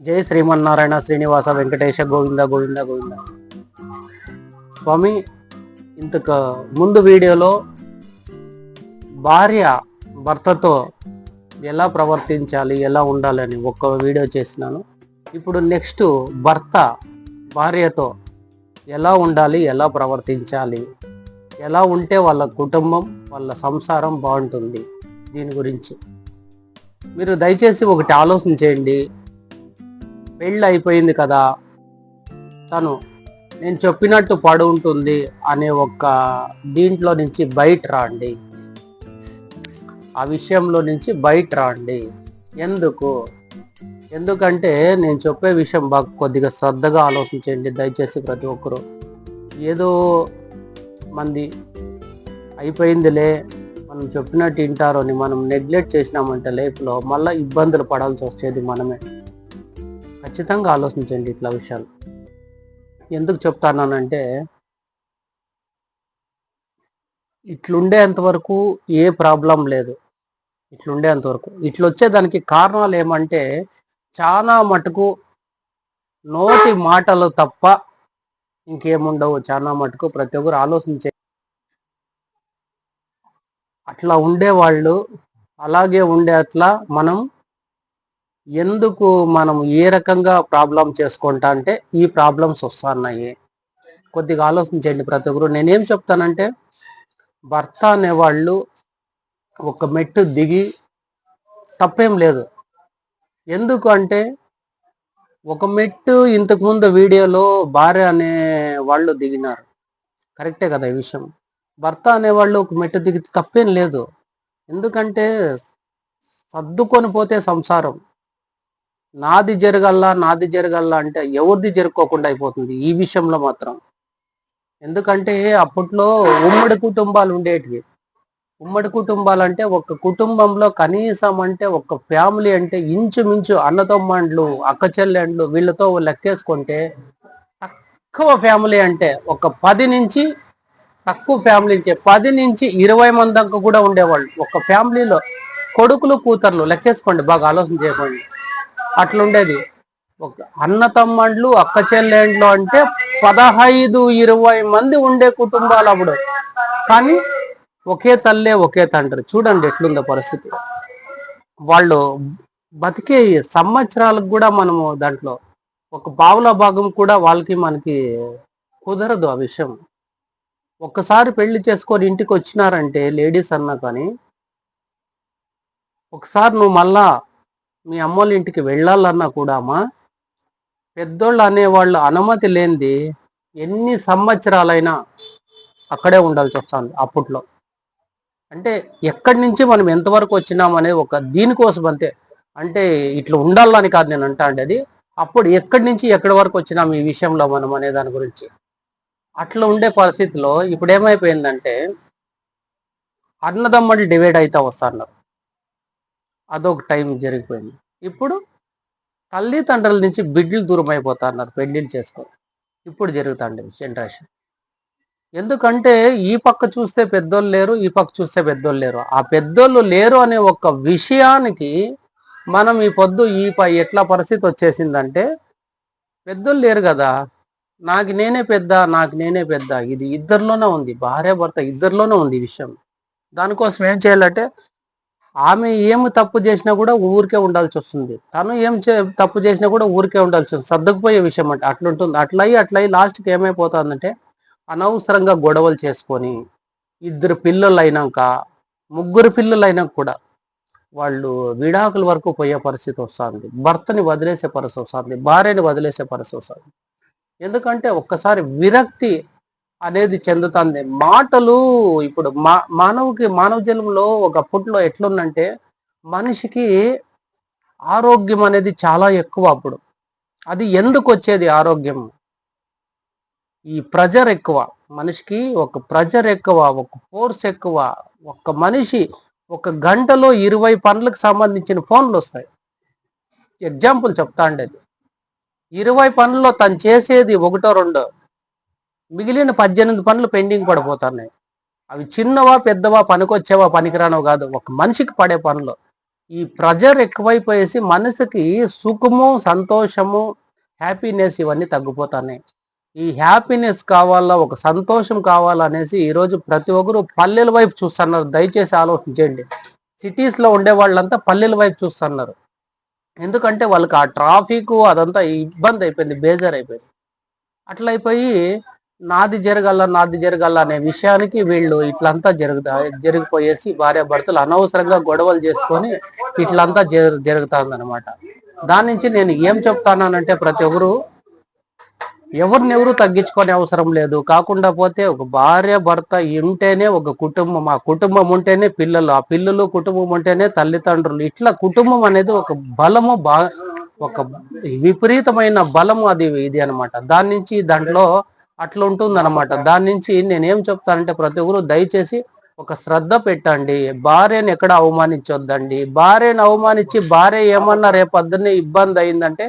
జై శ్రీమన్నారాయణ శ్రీనివాస వెంకటేశ గోవింద గోవింద గోవింద. స్వామి ఇంతకు ముందు వీడియోలో భార్య భర్తతో ఎలా ప్రవర్తించాలి ఎలా ఉండాలని ఒక్క వీడియో చేసినాను ఇప్పుడు నెక్స్ట్ భర్త భార్యతో ఎలా ఉండాలి ఎలా ప్రవర్తించాలి ఎలా ఉంటే వాళ్ళ కుటుంబం వాళ్ళ సంసారం బాగుంటుంది దీని గురించి. మీరు దయచేసి ఒకటి ఆలోచన చేయండి. పెళ్ళి అయిపోయింది కదా. తను నేను చెప్పినట్టు పడు ఉంటుంది అనే ఒక దీంట్లో నుంచి బయట రాండి. ఆ విషయంలో నుంచి బయట రాండి. ఎందుకు? ఎందుకంటే నేను చెప్పే విషయం బాగా కొద్దిగా శ్రద్ధగా ఆలోచించండి. దయచేసి ప్రతి ఒక్కరు ఏదో మంది అయిపోయిందిలే మనం చెప్పినట్టు వింటారో అని మనం నెగ్లెక్ట్ చేసినామంటే లైఫ్లో మళ్ళీ ఇబ్బందులు పడాల్సి వచ్చేది మనమే. ఖచ్చితంగా ఆలోచించండి ఇట్లా విషయాలు. ఎందుకు చెప్తానంటే ఇట్లుండేంత వరకు ఏ ప్రాబ్లం లేదు. ఇట్లుండేంత వరకు ఇట్లా కారణాలు ఏమంటే చాలా మటుకు నోటి మాటలు తప్ప ఇంకేముండవు చాలా మటుకు. ప్రతి ఒక్కరు ఆలోచించే అట్లా ఉండేవాళ్ళు అలాగే ఉండే అట్లా మనం ఎందుకు మనం ఏ రకంగా ప్రాబ్లం చేసుకుంటా అంటే ఈ ప్రాబ్లమ్స్ వస్తున్నాయి? కొద్దిగా ఆలోచించండి ప్రతి ఒక్కరు. నేనేం చెప్తానంటే భర్త అనేవాళ్ళు ఒక మెట్టు దిగి తప్పేం లేదు. ఎందుకు అంటే ఒక మెట్టు ఇంతకుముందు వీడియోలో భార్య అనే వాళ్ళు దిగినారు. కరెక్టే కదా ఈ విషయం? భర్త అనేవాళ్ళు ఒక మెట్టు దిగి తప్పేం లేదు. ఎందుకంటే సర్దుకొని పోతే సంసారం. నాది జరగల్లా నాది జరగల్లా అంటే ఎవరిది జరుపుకోకుండా అయిపోతుంది? ఈ విషయంలో మాత్రం. ఎందుకంటే అప్పట్లో ఉమ్మడి కుటుంబాలు ఉండేటివి. ఉమ్మడి కుటుంబాలు అంటే ఒక కుటుంబంలో కనీసం అంటే ఒక ఫ్యామిలీ అంటే ఇంచుమించు అన్నతమ్మండ్లు అక్క చెల్లెండ్లు వీళ్ళతో లెక్కేసుకుంటే తక్కువ ఫ్యామిలీ అంటే ఒక పది నుంచి తక్కువ ఫ్యామిలీ నుంచి పది నుంచి ఇరవై మంది దాకా కూడా ఉండేవాళ్ళు. ఒక ఫ్యామిలీలో కొడుకులు కూతుర్లు లెక్కేసుకోండి బాగా ఆలోచన చేయకండి. అట్లుండేది. ఒక అన్న తమ్మండ్లు అక్క చెల్లెండ్లు అంటే పదహైదు ఇరవై మంది ఉండే కుటుంబాలు అప్పుడు. కానీ ఒకే తల్లే ఒకే తండ్రి. చూడండి ఎట్లుందో పరిస్థితి. వాళ్ళు బతికే సంవత్సరాలకు కూడా మనము దాంట్లో ఒక పావుల భాగం కూడా వాళ్ళకి మనకి కుదరదు ఆ విషయం. ఒక్కసారి పెళ్ళి చేసుకొని ఇంటికి వచ్చినారంటే లేడీస్ అన్నా కానీ ఒకసారి నువ్వు మళ్ళా మీ అమ్మోళ్ళ ఇంటికి వెళ్ళాలన్నా కూడా అమ్మా పెద్దోళ్ళు అనేవాళ్ళు అనుమతి లేనిది ఎన్ని సంవత్సరాలైనా అక్కడే ఉండాల్సి వస్తుంది అప్పట్లో. అంటే ఎక్కడి నుంచి మనం ఎంతవరకు వచ్చినామనే ఒక దీనికోసం అంతే. అంటే ఇట్లా ఉండాలని కాదు నేను అంటా అండి అది. అప్పుడు ఎక్కడి నుంచి ఎక్కడి వరకు వచ్చినాం ఈ విషయంలో మనం అనే దాని గురించి. అట్లా ఉండే పరిస్థితిలో ఇప్పుడు ఏమైపోయిందంటే అన్నదమ్ముడు డివైడ్ అయితే వస్తున్నారు. అదొక టైం జరిగిపోయింది. ఇప్పుడు తల్లిదండ్రుల నుంచి బిడ్డలు దూరం అయిపోతున్నారు పెళ్ళిళ్ళు చేసుకొని ఇప్పుడు జరుగుతుంది జనరేషన్. ఎందుకంటే ఈ పక్క చూస్తే పెద్దోళ్ళు లేరు ఈ పక్క చూస్తే పెద్దోళ్ళు లేరు. ఆ పెద్దోళ్ళు లేరు అనే ఒక విషయానికి మనం ఈ పొద్దు ఈ పై ఎట్లా పరిస్థితి వచ్చేసిందంటే పెద్దోళ్ళు లేరు కదా. నాకు నేనే పెద్ద నాకు నేనే పెద్ద. ఇది ఇద్దరిలోనే ఉంది. భార్య భర్త ఇద్దరిలోనే ఉంది ఈ విషయం. దానికోసం ఏం చేయాలంటే ఆమె ఏమి తప్పు చేసినా కూడా ఊరికే ఉండాల్సి వస్తుంది. తను ఏం చే తప్పు చేసినా కూడా ఊరికే ఉండాల్సి వస్తుంది. సర్దుకుపోయే విషయం అంటే అట్లుంటుంది. అట్లయి అట్లయి లాస్ట్కి ఏమైపోతుందంటే అనవసరంగా గొడవలు చేసుకొని ఇద్దరు పిల్లలు అయినాక ముగ్గురు పిల్లలు అయినాక కూడా వాళ్ళు విడాకుల వరకు పోయే పరిస్థితి వస్తుంది. భర్తని వదిలేసే పరిస్థితి వస్తుంది. భార్యని వదిలేసే పరిస్థితి వస్తుంది. ఎందుకంటే ఒక్కసారి విరక్తి అనేది చెందుతుంది. మాటలు ఇప్పుడు మా మానవుకి మానవ జన్మలో ఒకప్పట్లో ఎట్లుందంటే మనిషికి ఆరోగ్యం అనేది చాలా ఎక్కువ అప్పుడు. అది ఎందుకు వచ్చేది ఆరోగ్యం? ఈ ప్రెజర్ ఎక్కువ. మనిషికి ఒక ప్రెజర్ ఎక్కువ ఒక ఫోర్స్ ఎక్కువ. ఒక మనిషి ఒక గంటలో ఇరవై పనులకు సంబంధించిన ఫోన్లు వస్తాయి. ఎగ్జాంపుల్ చెప్తా ఉండేది ఇరవై పనుల్లో తను చేసేది ఒకటో రెండో. మిగిలిన పద్దెనిమిది పనులు పెండింగ్ పడిపోతున్నాయి అవి చిన్నవా పెద్దవా పనికొచ్చేవా పనికిరానో కాదు. ఒక మనిషికి పడే పనులు. ఈ ప్రెజర్ ఎక్కువైపోయేసి మనసుకి సుఖము సంతోషము హ్యాపీనెస్ ఇవన్నీ తగ్గిపోతున్నాయి. ఈ హ్యాపీనెస్ కావాలా ఒక సంతోషం కావాలనేసి ఈరోజు ప్రతి ఒక్కరు పల్లెల వైపు చూస్తున్నారు. దయచేసి ఆలోచించండి. సిటీస్లో ఉండే వాళ్ళంతా పల్లెల వైపు చూస్తున్నారు. ఎందుకంటే వాళ్ళకి ఆ ట్రాఫిక్ అదంతా ఇబ్బంది అయిపోయింది బేజార్ అయిపోయింది అట్లయిపోయి నాది జరగల నాది జరగల అనే విషయానికి వీళ్ళు ఇట్లంతా జరుగుతా జరిగిపోయేసి భార్య భర్తలు అనవసరంగా గొడవలు చేసుకొని ఇట్లంతా జరుగుతుంది అనమాట దాని నుంచి నేను ఏం చెప్తానంటే ప్రతి ఒక్కరు ఎవరిని ఎవరు తగ్గించుకునే అవసరం లేదు. కాకుండా పోతే ఒక భార్య భర్త ఉంటేనే ఒక కుటుంబం ఆ కుటుంబం ఉంటేనే పిల్లలు ఆ పిల్లలు కుటుంబం ఉంటేనే తల్లిదండ్రులు. ఇట్లా కుటుంబం అనేది ఒక బలము బా ఒక విపరీతమైన బలము అది ఇది అనమాట దాని నుంచి దాంట్లో అట్లా ఉంటుంది అనమాట దాని నుంచి నేనేం చెప్తానంటే ప్రతి ఒక్కరు దయచేసి ఒక శ్రద్ధ పెట్టండి. భార్యను ఎక్కడ అవమానించొద్దండి. భార్యను అవమానించి భార్య ఏమన్నా రేపొద్దున్నే ఇబ్బంది అయిందంటే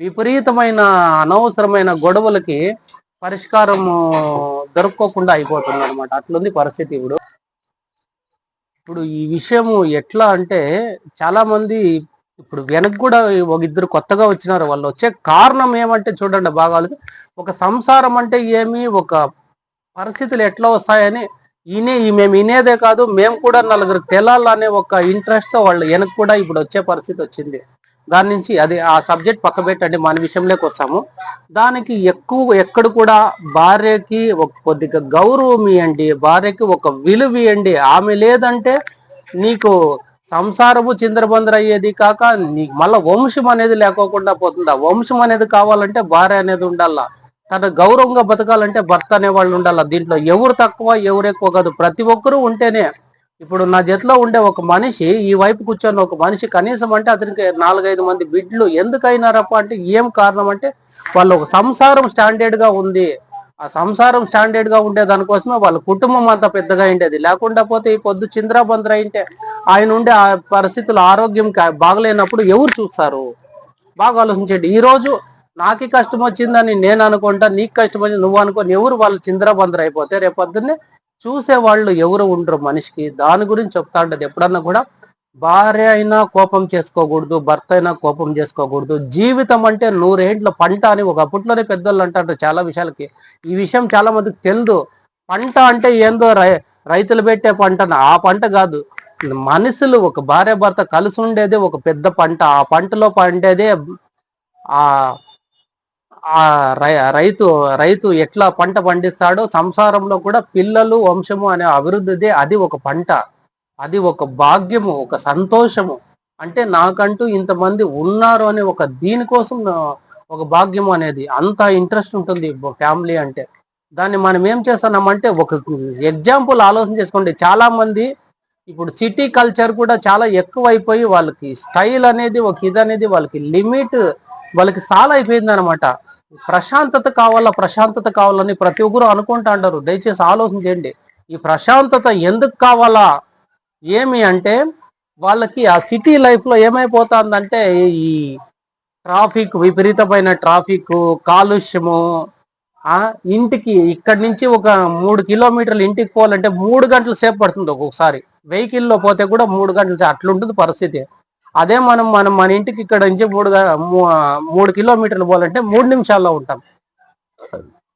విపరీతమైన అనవసరమైన గొడవలకి పరిష్కారం దొరక్కోకుండా అయిపోతుంది అనమాట అట్లుంది పరిస్థితి ఇప్పుడు. ఇప్పుడు ఈ విషయము ఎట్లా అంటే చాలా మంది ఇప్పుడు వెనక్కి కూడా ఒక ఇద్దరు కొత్తగా వచ్చినారు. వాళ్ళు వచ్చే కారణం ఏమంటే చూడండి బాగా ఒక సంసారం అంటే ఏమి? ఒక పరిస్థితులు ఎట్లా వస్తాయని ఈయనే మేము వినేదే కాదు మేము కూడా నలుగురు తెలాలనే ఒక ఇంట్రెస్ట్తో వాళ్ళు వెనక్కి కూడా ఇప్పుడు వచ్చే పరిస్థితి వచ్చింది. దాని నుంచి అది ఆ సబ్జెక్ట్ పక్క పెట్టండి మన విషయంలోకి వస్తాము. దానికి ఎక్కువ ఎక్కడ కూడా భార్యకి ఒక కొద్దిగా గౌరవం ఇవ్వండి భార్యకి ఒక విలువ ఇవ్వండి ఆమె లేదంటే నీకు సంసారము చిందరబందర అయ్యేది కాక నీకు మళ్ళీ వంశం అనేది లేకోకుండా పోతుంది? వంశం అనేది కావాలంటే భార్య అనేది ఉండాల? తన గౌరవంగా బతకాలంటే భర్త అనే వాళ్ళు ఉండాల? దీంట్లో ఎవరు తక్కువ ఎవరు ఎక్కువ కాదు. ప్రతి ఒక్కరూ ఉంటేనే ఇప్పుడు నా జతలో ఉండే ఒక మనిషి ఈ వైపు కూర్చొని ఒక మనిషి కనీసం అంటే అతనికి నాలుగైదు మంది బిడ్లు ఎందుకైనారప్ప అంటే ఏం కారణం అంటే వాళ్ళు ఒక సంసారం స్టాండర్డ్గా ఉంది. ఆ సంసారం స్టాండర్డ్గా ఉండే దానికోసమే వాళ్ళ కుటుంబం అంత పెద్దగా ఉండేది. లేకుండా పోతే ఈ పొద్దు చింద్రాబంద్ర అయింటే ఆయన ఉండే ఆ పరిస్థితులు ఆరోగ్యం బాగలేనప్పుడు ఎవరు చూస్తారు? బాగా ఆలోచించండి. ఈ రోజు కష్టం వచ్చిందని నేను అనుకుంటా నీకు కష్టం వచ్చింది నువ్వు అనుకోని ఎవరు వాళ్ళు చింద్రబంద్ర అయిపోతే రేపొద్దున్నే చూసే వాళ్ళు ఎవరు ఉండరు మనిషికి. దాని గురించి చెప్తా ఉండదు ఎప్పుడన్నా కూడా భార్య అయినా కోపం చేసుకోకూడదు భర్త అయినా కోపం చేసుకోకూడదు. జీవితం అంటే నూరేండ్ల పంట అని ఒక అప్పట్లోనే పెద్దోళ్ళు అంటారు చాలా విషయాలకి. ఈ విషయం చాలా మందికి తెలియదు పంట అంటే ఏందో రైతులు పెట్టే పంట ఆ పంట కాదు. మనుషులు ఒక భార్య భర్త కలిసి ఉండేదే ఒక పెద్ద పంట. ఆ పంటలో పండేదే ఆ ఆ రైతు రైతు ఎట్లా పంట పండిస్తాడో సంసారంలో కూడా పిల్లలు వంశము అనే అభివృద్ధిదే అది ఒక పంట. అది ఒక భాగ్యము ఒక సంతోషము. అంటే నాకంటూ ఇంతమంది ఉన్నారు అనే ఒక దీనికోసం ఒక భాగ్యము అనేది అంత ఇంట్రెస్ట్ ఉంటుంది ఫ్యామిలీ అంటే. దాన్ని మనం ఏం చేస్తున్నామంటే ఒక ఎగ్జాంపుల్ ఆలోచన చేసుకోండి. చాలా మంది ఇప్పుడు సిటీ కల్చర్ కూడా చాలా ఎక్కువైపోయి వాళ్ళకి స్టైల్ అనేది ఒక ఇది అనేది వాళ్ళకి లిమిట్ వాళ్ళకి సాల్ అయిపోయింది అనమాట ప్రశాంతత కావాలా ప్రశాంతత కావాలని ప్రతి ఒక్కరు అనుకుంటా అంటారు. దయచేసి చేయండి. ఈ ప్రశాంతత ఎందుకు కావాలా? ఏమి అంటే వాళ్ళకి ఆ సిటీ లైఫ్లో ఏమైపోతుందంటే ఈ ట్రాఫిక్ విపరీతమైన ట్రాఫిక్ కాలుష్యము ఇంటికి ఇక్కడి నుంచి ఒక మూడు కిలోమీటర్లు ఇంటికి పోవాలంటే మూడు గంటల సేపు పడుతుంది ఒక్కొక్కసారి. వెహికల్లో పోతే కూడా మూడు గంటలు అట్లుంటుంది పరిస్థితి. అదే మనం మనం మన ఇంటికి ఇక్కడ నుంచి మూడు మూడు కిలోమీటర్లు పోవాలంటే మూడు నిమిషాల్లో ఉంటాం.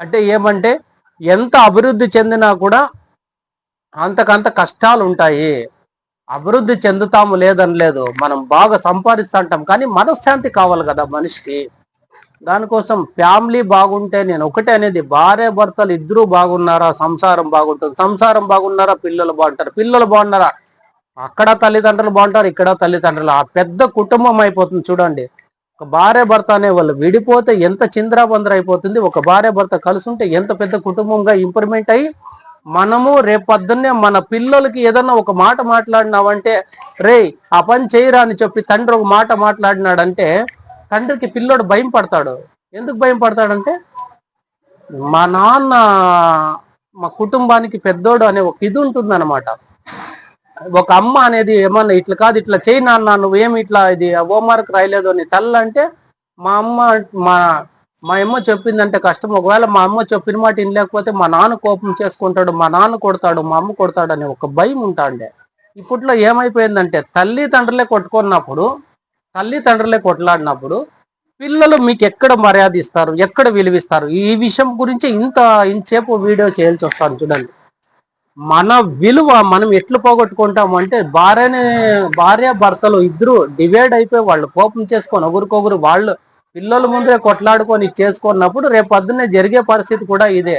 అంటే ఏమంటే ఎంత అభివృద్ధి చెందినా కూడా అంతకంత కష్టాలు ఉంటాయి అభివృద్ధి చెందుతాము లేదని లేదు. మనం బాగా సంపాదిస్తుంటాం. కానీ మనశ్శాంతి కావాలి కదా మనిషికి. దానికోసం ఫ్యామిలీ బాగుంటే నేను ఒకటే అనేది భార్య భర్తలు ఇద్దరూ బాగున్నారా? సంసారం బాగుంటుంది. సంసారం బాగున్నారా? పిల్లలు బాగుంటారు? పిల్లలు బాగున్నారా? అక్కడ తల్లిదండ్రులు బాగుంటారు ఇక్కడ తల్లిదండ్రులు. ఆ పెద్ద కుటుంబం అయిపోతుంది చూడండి. ఒక భార్య భర్త అనే వాళ్ళు విడిపోతే ఎంత చింద్రాబందర అయిపోతుంది. ఒక భార్య భర్త కలిసి ఉంటే ఎంత పెద్ద కుటుంబంగా ఇంప్రూవ్మెంట్ అయ్యి మనము రేపొద్దున్నే మన పిల్లలకి ఏదన్నా ఒక మాట మాట్లాడినావంటే రే ఆ పని చేయరా అని చెప్పి తండ్రి ఒక మాట మాట్లాడినాడంటే తండ్రికి పిల్లోడు భయం పడతాడు. ఎందుకు భయం పడతాడంటే మా నాన్న మా కుటుంబానికి పెద్దోడు అనే ఒక ఇది ఉంటుందన్నమాట. ఒక అమ్మ అనేది ఏమన్నా ఇట్లా కాదు ఇట్లా చేయి నాన్న నువ్వేమి ఇట్లా ఇది హోంవర్క్ రాయలేదు అని తల్లంటే అంటే మా అమ్మ మా మా అమ్మ చెప్పిందంటే కష్టం. ఒకవేళ మా అమ్మ చెప్పిన మాట లేకపోతే మా నాన్న కోపం చేసుకుంటాడు మా నాన్న కొడతాడు మా అమ్మ కొడతాడు అనే ఒక భయం ఉంటాండే. ఇప్పట్లో ఏమైపోయిందంటే తల్లిదండ్రులే కొట్టుకున్నప్పుడు తల్లిదండ్రులే కొట్లాడినప్పుడు పిల్లలు మీకు ఎక్కడ మర్యాద ఇస్తారు ఎక్కడ విలువిస్తారు? ఈ విషయం గురించి ఇంత ఇంతసేపు వీడియో చేయాల్సి వస్తాను చూడండి. మన విలువ మనం ఎట్లు పోగొట్టుకుంటాం అంటే భార్యని భార్య భర్తలు ఇద్దరు డివైడ్ అయిపోయి వాళ్ళు కోపం చేసుకొని ఒకరికొకరు వాళ్ళు పిల్లల ముందే కొట్లాడుకొని చేసుకున్నప్పుడు రేపు పొద్దున్నే జరిగే పరిస్థితి కూడా ఇదే.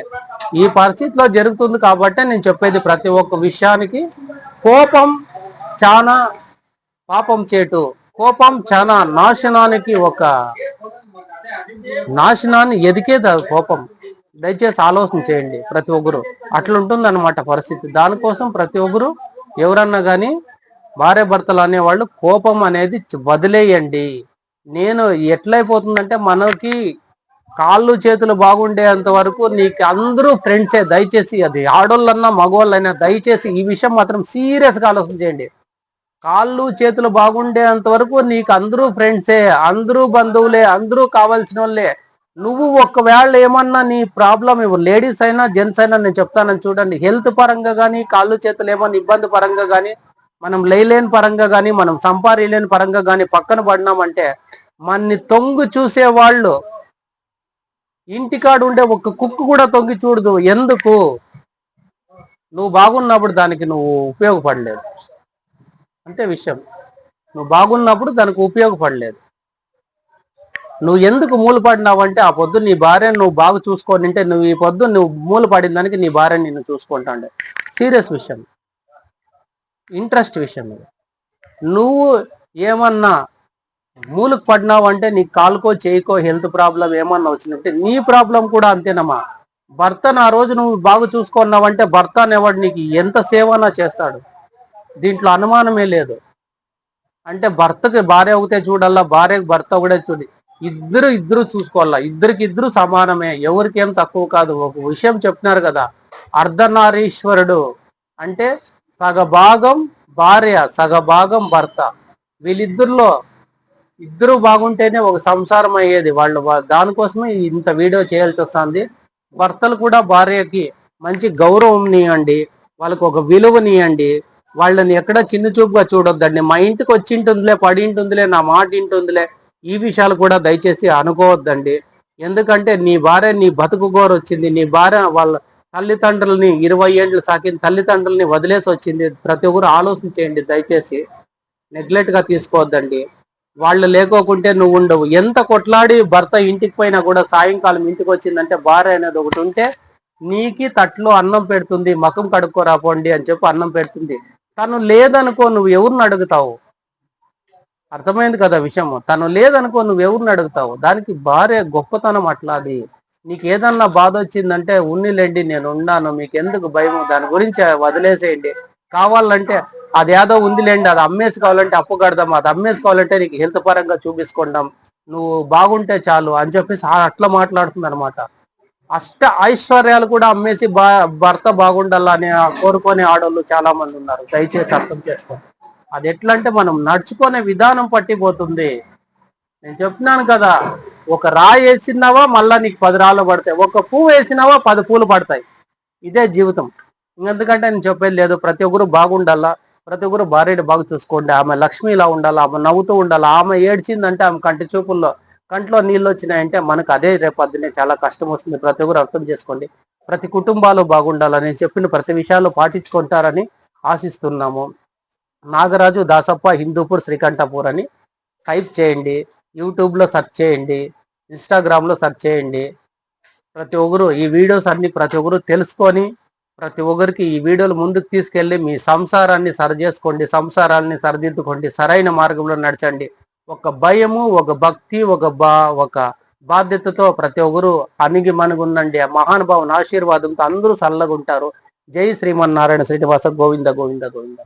ఈ పరిస్థితిలో జరుగుతుంది కాబట్టి నేను చెప్పేది ప్రతి ఒక్క విషయానికి కోపం చాలా పాపం చేటు. కోపం చాలా నాశనానికి ఒక నాశనాన్ని ఎదికేది కోపం. దయచేసి ఆలోచన చేయండి ప్రతి ఒక్కరు. అట్లుంటుంది అనమాట పరిస్థితి. దానికోసం ప్రతి ఒక్కరు ఎవరన్నా కానీ భార్య భర్తలు అనేవాళ్ళు కోపం అనేది వదిలేయండి. నేను ఎట్లయిపోతుందంటే మనకి కాళ్ళు చేతులు బాగుండేంత వరకు నీకు అందరూ ఫ్రెండ్సే దయచేసి అది ఆడోళ్ళన్నా మగవాళ్ళైనా దయచేసి ఈ విషయం మాత్రం సీరియస్గా ఆలోచన చేయండి. కాళ్ళు చేతులు బాగుండేంత వరకు నీకు అందరూ ఫ్రెండ్సే అందరూ బంధువులే అందరూ కావాల్సిన వాళ్ళే నువ్వు ఒకవేళ ఏమన్నా నీ ప్రాబ్లం లేడీస్ అయినా జెంట్స్ అయినా నేను చెప్తానని చూడండి. హెల్త్ పరంగా కానీ కాళ్ళు చేతులు ఏమన్నా ఇబ్బంది పరంగా కానీ మనం లేలేని పరంగా కానీ మనం సంపాదిలేని పరంగా కానీ పక్కన పడినామంటే మన్ని తొంగు చూసే వాళ్ళు ఇంటికాడు ఉండే ఒక కుక్కు కూడా తొంగి చూడదు. ఎందుకు? నువ్వు బాగున్నప్పుడు దానికి నువ్వు ఉపయోగపడలేదు. అంతే విషయం. నువ్వు బాగున్నప్పుడు దానికి ఉపయోగపడలేదు. నువ్వు ఎందుకు మూలపడినావంటే ఆ పొద్దు నీ భార్యను నువ్వు బాగా చూసుకొని ఉంటే నువ్వు ఈ పొద్దు నువ్వు మూలపడిన దానికి నీ భార్య నిన్ను చూసుకుంటాండే సీరియస్ విషయం. ఇంట్రెస్ట్ విషయం మీద నువ్వు ఏమన్నా మూలకు పడినావు అంటే నీ కాలుకో చేయికో హెల్త్ ప్రాబ్లం ఏమన్నా వచ్చినట్టే నీ ప్రాబ్లం కూడా అంతేనమ్మా. భర్తను ఆ రోజు నువ్వు బాగా చూసుకున్నావంటే భర్త అనేవాడు నీకు ఎంత సేవనా చేస్తాడు? దీంట్లో అనుమానమే లేదు. అంటే భర్తకి భార్య ఒకటే చూడాలా భార్యకు భర్త ఒకటే చూడి ఇద్దరు ఇద్దరు చూసుకోవాలా? ఇద్దరికి ఇద్దరు సమానమే. ఎవరికేం తక్కువ కాదు. ఒక విషయం చెప్తున్నారు కదా అర్ధనారీశ్వరుడు. అంటే సగభాగం భార్య సగభాగం భర్త. వీళ్ళిద్దరిలో ఇద్దరు బాగుంటేనే ఒక సంసారం అయ్యేది. వాళ్ళు దానికోసమే ఇంత వీడియో చేయాల్సి వస్తుంది. భర్తలు కూడా భార్యకి మంచి గౌరవం నీయండి వాళ్ళకు ఒక విలువనియండి. వాళ్ళని ఎక్కడ చిన్న చూపుగా చూడొద్దండి. మా ఇంటికి వచ్చింటుందిలే పడింటుందిలే పడి ఉంటుందిలే నా మాట ఇంటుందిలే ఈ విషయాలు కూడా దయచేసి అనుకోవద్దండి. ఎందుకంటే నీ భార్య నీ బతుకు గోరు వచ్చింది నీ భార్య వాళ్ళ తల్లిదండ్రులని ఇరవై ఏళ్ళు సాకిన తల్లిదండ్రులని వదిలేసి వచ్చింది. ప్రతి ఒక్కరు ఆలోచించేయండి దయచేసి. నెగ్లెక్ట్గా తీసుకోవద్దండి. వాళ్ళు లేకోకుంటే నువ్వు ఉండవు. ఎంత కొట్లాడి భర్త ఇంటికి పోయినా కూడా సాయంకాలం ఇంటికి వచ్చిందంటే భార్య అనేది ఒకటి ఉంటే నీకి తట్లో అన్నం పెడుతుంది మకం కడుక్కోరా పోండి అని చెప్పి అన్నం పెడుతుంది. తను లేదనుకో నువ్వు ఎవరిని అడుగుతావు? అర్థమైంది కదా విషయం తను లేదనుకో నువ్వు ఎవరిని అడుగుతావు? దానికి భార్య గొప్పతనం అట్లాది. నీకు ఏదన్నా బాధ వచ్చిందంటే ఉన్నిలేండి నేను ఉన్నాను మీకు ఎందుకు భయం దాని గురించి వదిలేసేయండి. కావాలంటే అది ఏదో ఉందిలేండి అది అమ్మేసి కావాలంటే అప్పు కడదాం అది అమ్మేసి కావాలంటే నీకు హెల్త్ పరంగా చూపించుకుంటాం నువ్వు బాగుంటే చాలు అని చెప్పేసి అట్లా మాట్లాడుతుంది అనమాట అష్ట ఐశ్వర్యాలు కూడా అమ్మేసి బా భర్త బాగుండాలని కోరుకునే ఆడవాళ్ళు చాలా మంది ఉన్నారు. దయచేసి అర్థం చేసుకోండి. అది ఎట్లా అంటే మనం నడుచుకునే విధానం పట్టిపోతుంది. నేను చెప్తున్నాను కదా ఒక రాయి వేసినావా మళ్ళా నీకు పది రాళ్ళు పడతాయి. ఒక పువ్వు వేసినావా పది పూలు పడతాయి. ఇదే జీవితం. ఎందుకంటే నేను చెప్పేది లేదు. ప్రతి ఒక్కరు బాగుండాలా? ప్రతి ఒక్కరు భార్యని బాగా చూసుకోండి. ఆమె లక్ష్మిలా ఉండాలా? ఆమె నవ్వుతూ ఉండాలా? ఆమె ఏడ్చిందంటే ఆమె కంటి చూపుల్లో కంట్లో నీళ్ళు వచ్చినాయంటే మనకు అదే రేపొద్దునే చాలా కష్టం వస్తుంది. ప్రతి ఒక్కరు అర్థం చేసుకోండి. ప్రతి కుటుంబాలు బాగుండాలని నేను చెప్పిన ప్రతి విషయాలు పాటించుకుంటారని ఆశిస్తున్నాము. నాగరాజు దాసప్ప హిందూపూర్ శ్రీకంఠపూర్ అని టైప్ చేయండి. యూట్యూబ్లో సెర్చ్ చేయండి. ఇన్స్టాగ్రామ్లో సెర్చ్ చేయండి. ప్రతి ఒక్కరు ఈ వీడియోస్ అన్ని ప్రతి ఒక్కరు తెలుసుకొని ప్రతి ఒక్కరికి ఈ వీడియోలు ముందుకు తీసుకెళ్ళి మీ సంసారాన్ని సరి చేసుకోండి సంసారాన్ని సరిదిద్దుకోండి సరైన మార్గంలో నడచండి. ఒక భయము ఒక భక్తి ఒక బా ఒక బాధ్యతతో ప్రతి ఒక్కరు అణిగి మనుగుందండి ఆ మహానుభావుని ఆశీర్వాదంతో అందరూ చల్లగుంటారు జై శ్రీమన్నారాయణ శ్రీనివాస గోవింద గోవింద గోవింద.